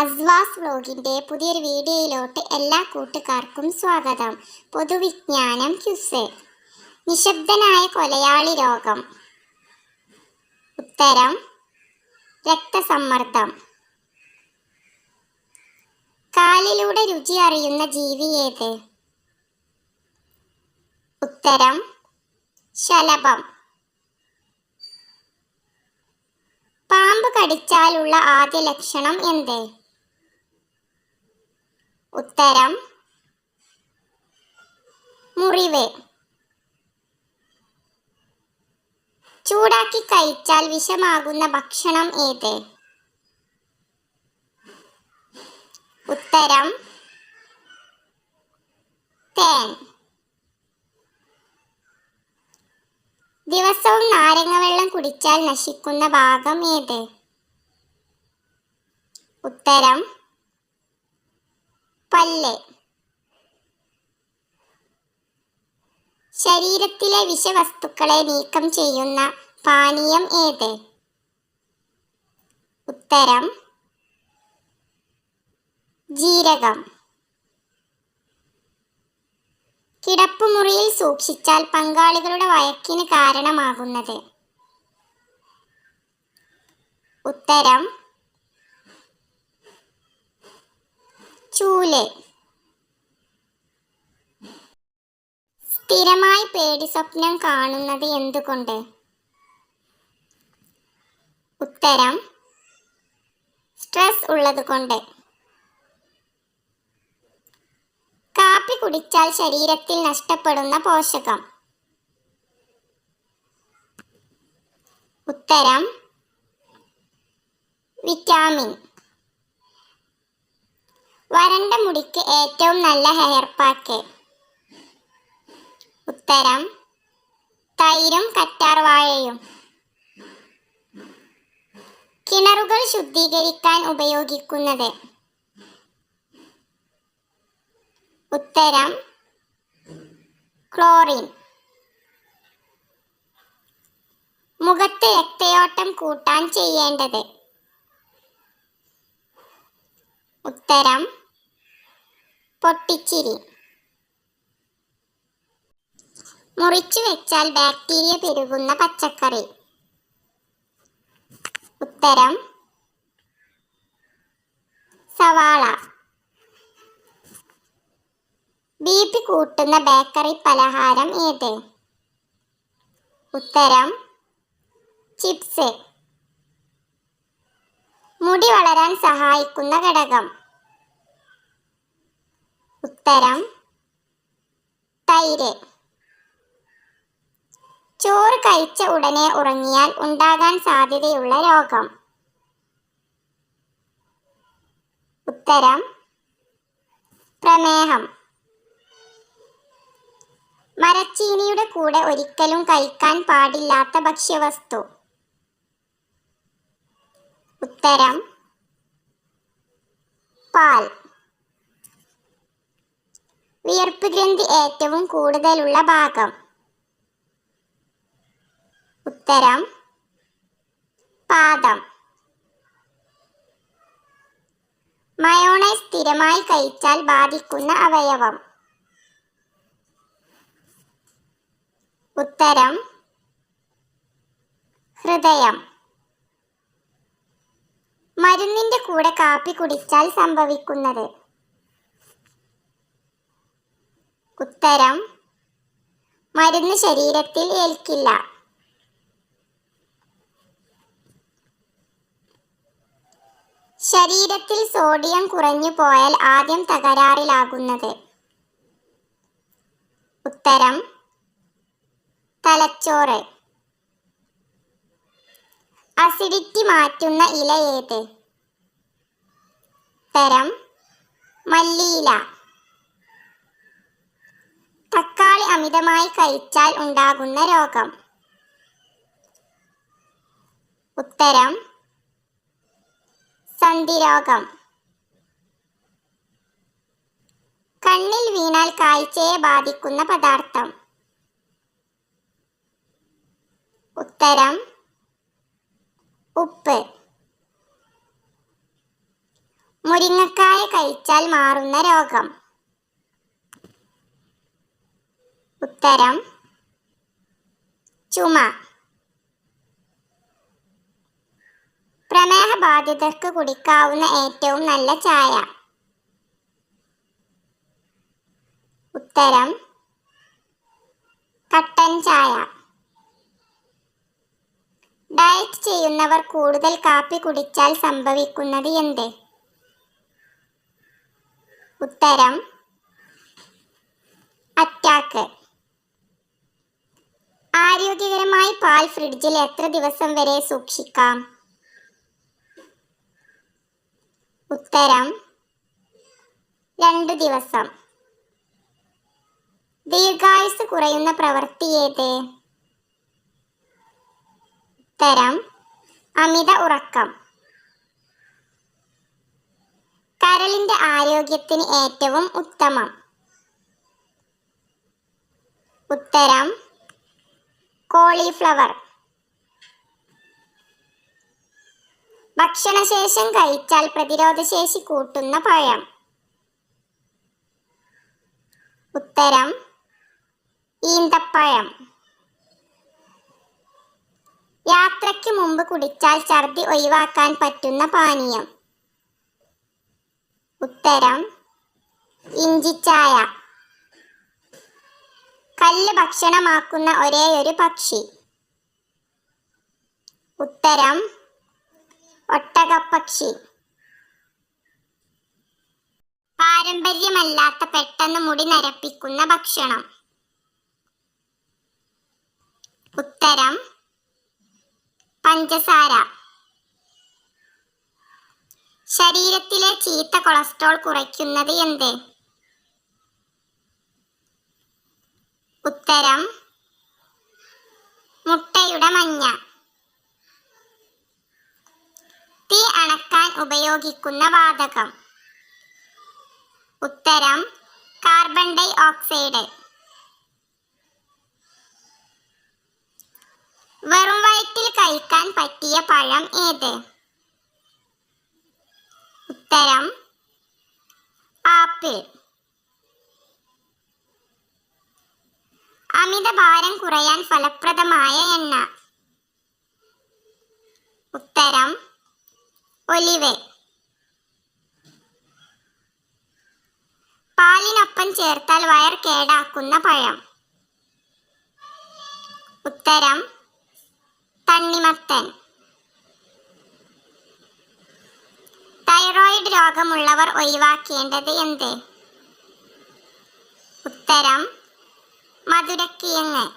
അസ്വാസ് വ്ലോഗിന്റെ പുതിയൊരു വീഡിയോയിലോട്ട് എല്ലാ കൂട്ടുകാർക്കും സ്വാഗതം. പൊതുവിജ്ഞാനം ക്യുസ്. നിശബ്ദനായ കൊലയാളി രോഗം. ഉത്തരം രക്തസമ്മർദ്ദം. കാലിലൂടെ രുചി അറിയുന്ന ജീവി ഏത്? ഉത്തരം ശലഭം. പാമ്പ് കടിച്ചാലുള്ള ആദ്യ ലക്ഷണം എന്ത്? ഉത്തരം മുറിവ്. ചൂടാക്കി കഴിച്ചാൽ വിഷമാകുന്ന ഭക്ഷണം ഏത്? ഉത്തരം തേൻ. ദിവസവും നാരങ്ങ വെള്ളം കുടിച്ചാൽ നശിക്കുന്ന ഭാഗം ഏത്? ഉത്തരം പല്ല്. ശരീരത്തിലെ വിഷവസ്തുക്കളെ നീക്കം ചെയ്യുന്ന പാനീയം ഏത്? ഉത്തരം ജീരകം. കിടപ്പുമുറിയിൽ സൂക്ഷിച്ചാൽ പങ്കാളികളുടെ വയക്കിന് കാരണമാകുന്നത്. ഉത്തരം ചൂൽ. സ്ഥിരമായി പേടി സ്വപ്നം കാണുന്നത് എന്തുകൊണ്ട്? ഉത്തരം സ്ട്രെസ് ഉള്ളതുകൊണ്ട് കാപ്പി കുടിച്ചാൽ ശരീരത്തിൽ നഷ്ടപ്പെടുന്ന പോഷകം. ഉത്തരം വിറ്റാമിൻ. വരണ്ട മുടിക്ക് ഏറ്റവും നല്ല ഹെയർ പാക്ക് ഉത്തരം തൈരും കറ്റാർവാഴയും കിണറുകൾ ശുദ്ധീകരിക്കാൻ ഉപയോഗിക്കുന്നത്. ഉത്തരം ക്ലോറിൻ. മുഖത്ത് രക്തയോട്ടം കൂട്ടാൻ ചെയ്യേണ്ടത്. ഉത്തരം പൊട്ടിച്ചിരി. മുറിച്ചു വെച്ചാൽ ബാക്ടീരിയ പെരുകുന്ന പച്ചക്കറി. ഉത്തരം. സവാള. ബി പി കൂട്ടുന്ന ബേക്കറി പലഹാരം ഏത്? ഉത്തരം. ചിപ്സ്. മുടി വളരാൻ സഹായിക്കുന്ന ഘടകം. ഉത്തരം തൈര്. ചോറ് കഴിച്ച ഉടനെ ഉറങ്ങിയാൽ ഉണ്ടാകാൻ സാധ്യതയുള്ള രോഗം. ഉത്തരം പ്രമേഹം. മരച്ചീനിയുടെ കൂടെ ഒരിക്കലും കഴിക്കാൻ പാടില്ലാത്ത ഭക്ഷ്യവസ്തു. ഉത്തരം പാൽ. വിയർപ്പ് ഗ്രന്ഥി ഏറ്റവും കൂടുതലുള്ള ഭാഗം. ഉത്തരം പാദം. മയോണൈസ് സ്ഥിരമായി കഴിച്ചാൽ ബാധിക്കുന്ന അവയവം. ഉത്തരം ഹൃദയം. മരുന്നിന്റെ കൂടെ കാപ്പി കുടിച്ചാൽ സംഭവിക്കുന്നത് ഉത്തരം മരുന്ന് ശരീരത്തിൽ ഏൽക്കില്ല. ശരീരത്തിൽ സോഡിയം കുറഞ്ഞു പോയാൽ ആദ്യം തകരാറിലാകുന്നത്. ഉത്തരം തലച്ചോറ്. അസിഡിറ്റി മാറ്റുന്ന ഇല ഏത്? ഉത്തരം മല്ലിയില. തക്കാളി അമിതമായി കഴിച്ചാൽ ഉണ്ടാകുന്ന രോഗം. ഉത്തരം സന്ധിരോഗം. കണ്ണിൽ വീണാൽ കാഴ്ചയെ ബാധിക്കുന്ന പദാർത്ഥം. ഉത്തരം ഉപ്പ്. മുരിങ്ങക്കായ കഴിച്ചാൽ മാറുന്ന രോഗം. ഉത്തരം ചുമ. പ്രമേഹ ബാധിതർക്ക് കുടിക്കാവുന്ന ഏറ്റവും നല്ല ചായ. ഉത്തരം കട്ടൻ ചായ. ഡയറ്റ് ചെയ്യുന്നവർ കൂടുതൽ കാപ്പി കുടിച്ചാൽ സംഭവിക്കുന്നത് എന്ത്? ഉത്തരം അറ്റാക്ക്. ആരോഗ്യകരമായി പാൽ ഫ്രിഡ്ജിൽ എത്ര ദിവസം വരെ സൂക്ഷിക്കാം? ഉത്തരം രണ്ടു ദിവസം. ദീർഘായുസ് കുറയുന്ന പ്രവൃത്തി ഏത്? ഉത്തരം അമിത ഉറക്കം. കരളിന്റെ ആരോഗ്യത്തിന് ഏറ്റവും ഉത്തമം. ഉത്തരം കോളിഫ്ലവർ. ഭക്ഷണശേഷം കഴിച്ചാൽ പ്രതിരോധശേഷി കൂട്ടുന്ന പഴം. ഉത്തരം ഈന്തപ്പഴം. യാത്രയ്ക്ക് മുമ്പ് കുടിച്ചാൽ ഛർദി ഒഴിവാക്കാൻ പറ്റുന്ന പാനീയം. ഉത്തരം ഇഞ്ചിച്ചായ. കല്ല് ഭക്ഷണമാക്കുന്ന ഒരേയൊരു പക്ഷി. ഉത്തരം ഒട്ടകപ്പക്ഷി. പാരമ്പര്യമല്ലാത്ത പെട്ടെന്ന് മുടി നരപ്പിക്കുന്ന ഭക്ഷണം. ഉത്തരം പഞ്ചസാര. ശരീരത്തിലെ ചീത്ത കൊളസ്ട്രോൾ കുറയ്ക്കുന്നത് എന്ത്? ഉത്തരം മുട്ടയുടെ മഞ്ഞ. തീ അണക്കാൻ ഉപയോഗിക്കുന്ന വാതകം. ഉത്തരം കാർബൺ ഡൈ ഓക്സൈഡ് വെറും വയറ്റിൽ കഴിക്കാൻ പറ്റിയ പഴം ഏത്? ഉത്തരം ആപ്പിൾ. അമിതഭാരം കുറയാൻ ഫലപ്രദമായ എണ്ണ. ഉത്തരം ഒലിവ്. പാലിനൊപ്പം ചേർത്താൽ വയർ കേടാക്കുന്ന പഴം. ഉത്തരം തണ്ണിമത്തൻ. തൈറോയിഡ് രോഗമുള്ളവർ ഒഴിവാക്കേണ്ടത് എന്ത്? ഉത്തരം മധുരക്കിഴങ്ങ്.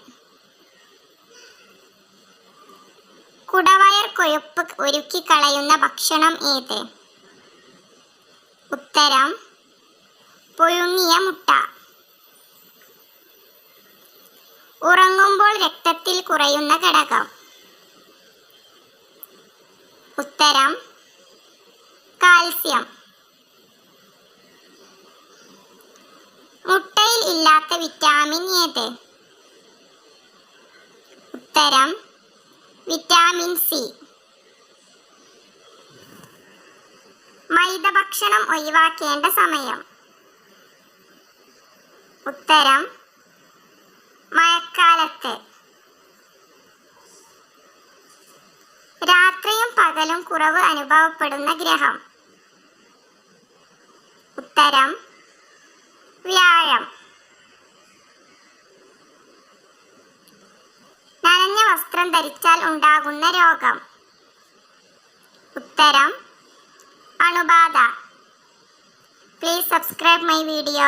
കുടവയർ കൊഴുപ്പ് ഒരുക്കി കളയുന്ന ഭക്ഷണം ഏത്? ഉത്തരം പുഴുങ്ങിയ മുട്ട. ഉറങ്ങുമ്പോൾ രക്തത്തിൽ കുറയുന്ന ഘടകം. ഉത്തരം കാൽസ്യം. മുട്ടയിൽ ഇല്ലാത്ത വിറ്റാമിൻ ഏത്? ഉത്തരം വിറ്റാമിൻ സി. മൈദ ഭക്ഷണം ഒഴിവാക്കേണ്ട സമയം. ഉത്തരം മഴക്കാലത്ത്. രാത്രിയും പകലും കുറവ് അനുഭവപ്പെടുന്ന ഗ്രഹം. ഉത്തരം വ്യാഴം നനഞ്ഞ വസ്ത്രം ധരിച്ചാൽ ഉണ്ടാകുന്ന രോഗം. ഉത്തരം അണുബാധ. Please subscribe my video